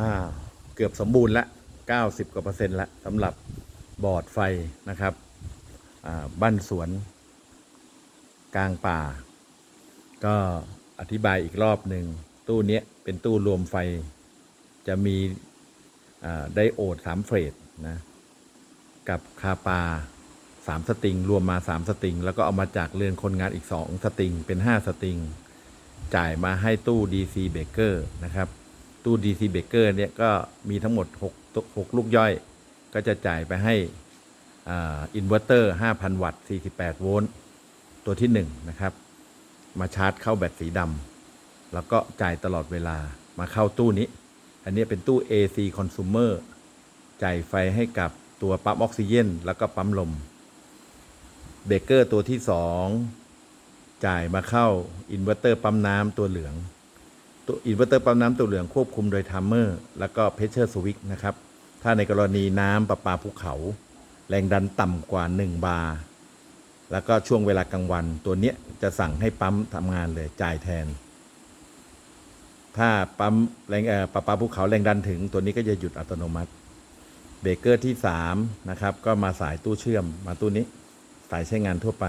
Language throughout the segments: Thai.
อ่าเกือบสมบูรณ์ละ 90 กว่าเปอร์เซ็นต์ละสำหรับบอร์ดไฟนะครับอ่าบ้านสวน กลางป่า ก็อธิบายอีกรอบหนึ่งตู้เนี้ยเป็นตู้รวมไฟจะมีไดโอดสามเฟสนะกับคาปาสามสตริง รวมมาสามสตริง แล้วก็เอามาจากเรือนคนงานอีกสองสตริง เป็นห้าสตริง จ่ายมาให้ตู้ DC Baker นะครับ ตู้ DC Baker เนี่ยก็มีทั้งหมด6 6ลูกย่อย ก็จะจ่ายไปให้อินเวอร์เตอร์ 5,000 วัตต์ 48 โวลต์ตัวที่ 1 นะครับ มาชาร์จเข้าแบตสีดำแล้วก็จ่ายตลอดเวลามาเข้าตู้นี้ อันนี้เป็นตู้ AC Consumer จ่ายไฟให้กับตัวปั๊มออกซิเจนแล้วก็ปั๊มลมเบเกอร์ตัวที่ 2 จ่ายมาเข้าอินเวอร์เตอร์ปั๊มน้ำตัวเหลือง ตัวอินเวอร์เตอร์ปั๊มน้ำตัวเหลืองควบคุมโดยทัมเมอร์ แล้วก็เพชเชอร์สวิกนะครับ ถ้าในกรณีน้ำประปาภูเขา แรงดันต่ำกว่า 1 บาร์แล้วก็ช่วงเวลากลางวัน ตัวเนี้ยจะสั่งให้ปั๊มทำงานเลยจ่ายแทน ถ้าปั๊มแรงประปาภูเขาแรงดันถึง ตัวนี้ก็จะหยุดอัตโนมัติเบรกเกอร์ที่3นะครับก็มาสายตู้เชื่อมมาตู้นี้สายใช้งานทั่วไป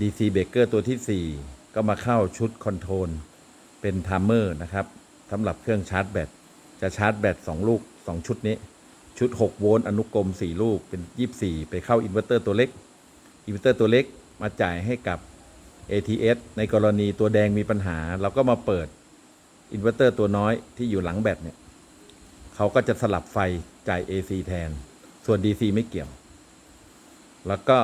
DC เบรกเกอร์ตัวที่ 4 ก็มาเข้าชุดคอนโทรล เป็นไทม์เมอร์นะครับสำหรับเครื่องชาร์จแบต จะชาร์จแบต 2 ลูก 2 ชุดนี้ ชุด 6 โวลต์อนุกรม 4 ลูกเป็น 24 ไปเข้าอินเวอร์เตอร์ตัวเล็ก อินเวอร์เตอร์ตัวเล็กมาจ่ายให้กับ ATS ในกรณีตัวแดงมีปัญหา เราก็มาเปิดอินเวอร์เตอร์ตัวน้อยที่อยู่หลังแบตเนี่ยเขาก็จะสลับไฟจ่าย AC แทน ส่วน DC ไม่เกี่ยว แล้วก็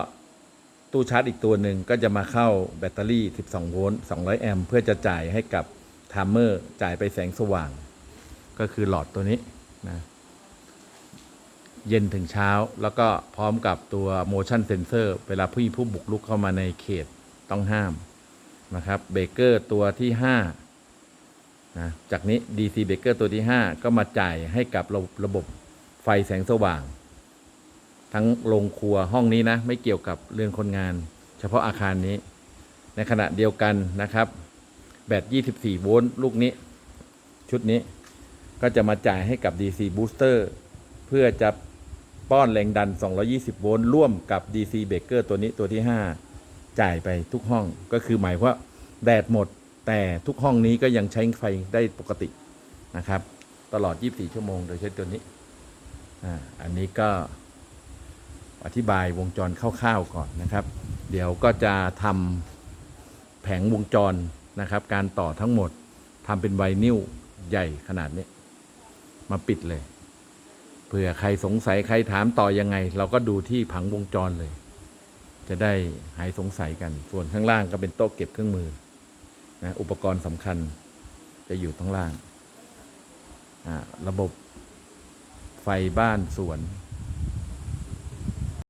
ตู้ชาร์จอีกตัวหนึ่งก็จะมาเข้าแบตเตอรี่ 12 โวลต์ 200 แอมป์เพื่อจะจ่ายให้กับ ไทม์เมอร์จ่ายไปแสงสว่าง ก็คือหลอดตัวนี้นะเย็นถึงเช้าแล้วก็พร้อมกับตัว motion sensor เวลาผู้ผู้บุกลุกเข้ามาในเขตต้องห้ามนะครับเบเกอร์ตัวที่5นะจากนี้ DC เบเกอร์ตัวที่ 5 ก็มาจ่ายให้กับระระบบไฟแสงสว่าง ทั้งโรงครัวห้องนี้นะ ไม่เกี่ยวกับเรื่อนคนงาน เฉพาะอาคารนี้ ในขณะเดียวกันนะครับ แบต 24 โวลต์ลูกนี้ ชุดนี้ก็จะมาจ่ายให้กับ DC Booster เพื่อจะป้อนแรงดัน 220 โวลต์ร่วมกับ DC Breaker ตัวนี้ตัวที่ 5 จ่ายไปทุกห้องก็คือหมายว่าแดดหมด แต่ทุกห้องนี้ก็ยังใช้ไฟได้ปกตินะครับ ตลอด 24 ชั่วโมงโดยใช้ตัวนี้อ่าอันนี้ก็อธิบายวงจรคร่าวๆก่อนนะครับ เดี๋ยวก็จะทำแผงวงจร นะครับ การต่อทั้งหมดทำเป็นไวนิลใหญ่ขนาดนี้ มาปิดเลยเผื่อใครสงสัยใครถามต่อยังไง เราก็ดูที่ผังวงจรเลย จะได้หายสงสัยกัน ส่วนข้างล่างก็เป็นโต๊ะเก็บเครื่องมือนะอุปกรณ์สำคัญจะอยู่ข้างล่าง ระบบไฟบ้านสวน